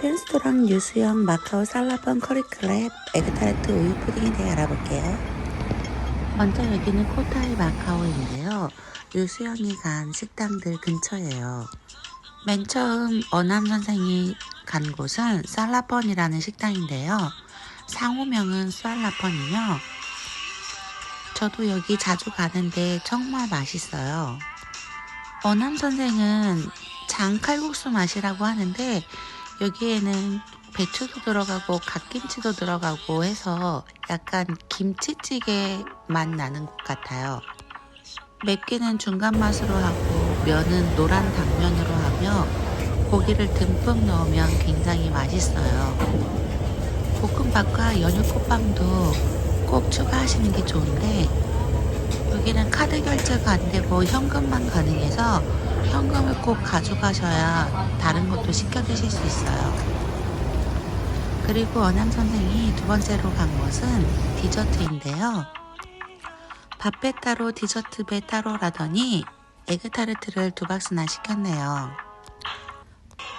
펜스토랑 유수영 마카오 살라번 커리클랩 에그타르트 우유 푸딩에 대해 알아볼게요. 먼저 여기는 코타이 마카오인데요. 유수영이 간 식당들 근처예요. 맨 처음 어남 선생이 간 곳은 살라펀이라는 식당인데요. 상호명은 쌀라펀이며 저도 여기 자주 가는데 정말 맛있어요. 어남 선생은 장칼국수 맛이라고 하는데 여기에는 배추도 들어가고 갓김치도 들어가고 해서 약간 김치찌개 맛 나는 것 같아요. 맵기는 중간 맛으로 하고 면은 노란 당면으로 하며 고기를 듬뿍 넣으면 굉장히 맛있어요. 볶음밥과 연유꽃빵도 꼭 추가하시는 게 좋은데 여기는 카드 결제가 안 되고 현금만 가능해서 현금을 꼭 가져가셔야 다른 것도 시켜 드실 수 있어요. 그리고 어남 선생이 두 번째로 간 곳은 디저트인데요. 밥배 따로 디저트 배 따로라더니 에그타르트를 두 박스나 시켰네요.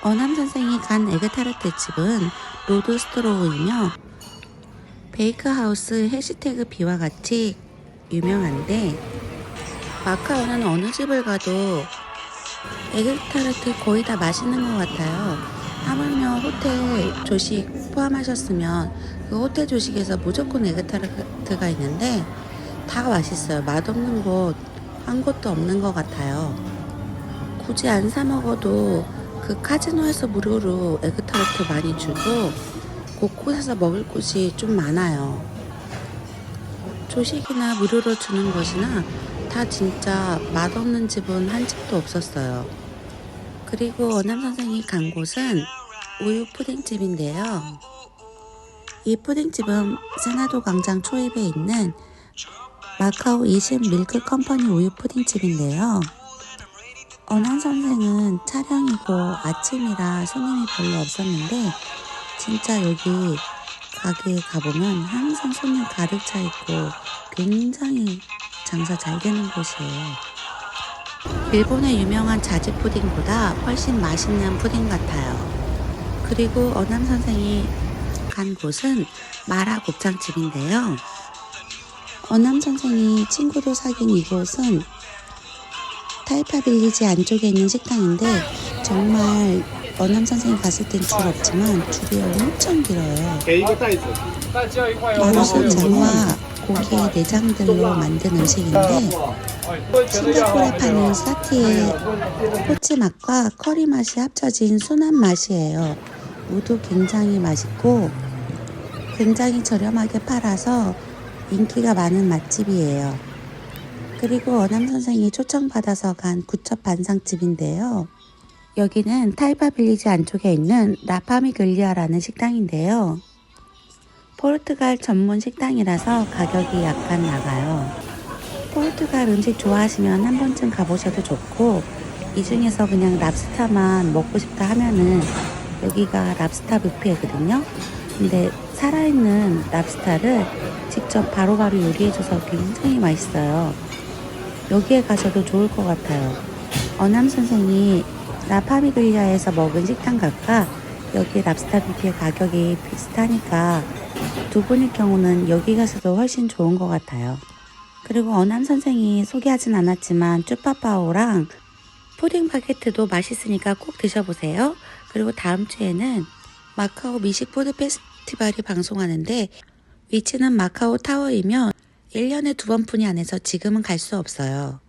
어남 선생이 간 에그타르트 집은 로드스트로우이며 베이크하우스 해시태그 B와 같이 유명한데 마카오는 어느 집을 가도 에그타르트 거의 다 맛있는 것 같아요. 하물며 호텔 조식 포함하셨으면 그 호텔 조식에서 무조건 에그타르트가 있는데 다 맛있어요. 맛없는 곳 한 곳도 없는 것 같아요. 굳이 안 사 먹어도 그 카지노에서 무료로 에그타르트 많이 주고 곳곳에서 먹을 곳이 좀 많아요. 조식이나 무료로 주는 것이나 다 진짜 맛없는 집은 한 집도 없었어요. 그리고 어남 선생이 간 곳은 우유 푸딩집인데요. 이 푸딩집은 세나도 광장 초입에 있는 마카오 20 밀크 컴퍼니 우유 푸딩집인데요. 어남 선생은 촬영이고 아침이라 손님이 별로 없었는데 진짜 여기 가게에 가보면 항상 손님 가득 차 있고 굉장히 장사 잘 되는 곳이에요. 일본의 유명한 자지 푸딩보다 훨씬 맛있는 푸딩 같아요. 그리고 어남 선생이 간 곳은 마라 곱창집인데요. 어남 선생이 친구도 사귄 이곳은 타이파빌리지 안쪽에 있는 식당인데 정말 어남 선생이 갔을 땐 줄 없지만 줄이 엄청 길어요. 맛은 장화 고기 내장들로 만든 음식인데 싱가포르에 파는 사티의 꼬치 맛과 커리 맛이 합쳐진 순한 맛이에요. 모두 굉장히 맛있고 굉장히 저렴하게 팔아서 인기가 많은 맛집이에요. 그리고 어남 선생이 초청받아서 간 구첩 반상집인데요. 여기는 타이파 빌리지 안쪽에 있는 라파미 글리아라는 식당인데요. 포르투갈 전문 식당이라서 가격이 약간 나가요. 포르투갈 음식 좋아하시면 한 번쯤 가보셔도 좋고 이 중에서 그냥 랍스타만 먹고 싶다 하면은 여기가 랍스타 뷔페거든요. 근데 살아있는 랍스타를 직접 바로바로 요리해줘서 굉장히 맛있어요. 여기에 가셔도 좋을 것 같아요. 어남 선생이 라파미글리아에서 먹은 식당 각과 여기 랍스타 뷔페 가격이 비슷하니까 두 분일 경우는 여기 가서도 훨씬 좋은 것 같아요. 그리고 어남 선생이 소개하진 않았지만 쭈빠빠오랑 푸딩 바게트도 맛있으니까 꼭 드셔보세요. 그리고 다음 주에는 마카오 미식 푸드 페스티벌이 방송하는데 위치는 마카오 타워이며 1년에 두 번뿐이 안 해서 지금은 갈 수 없어요.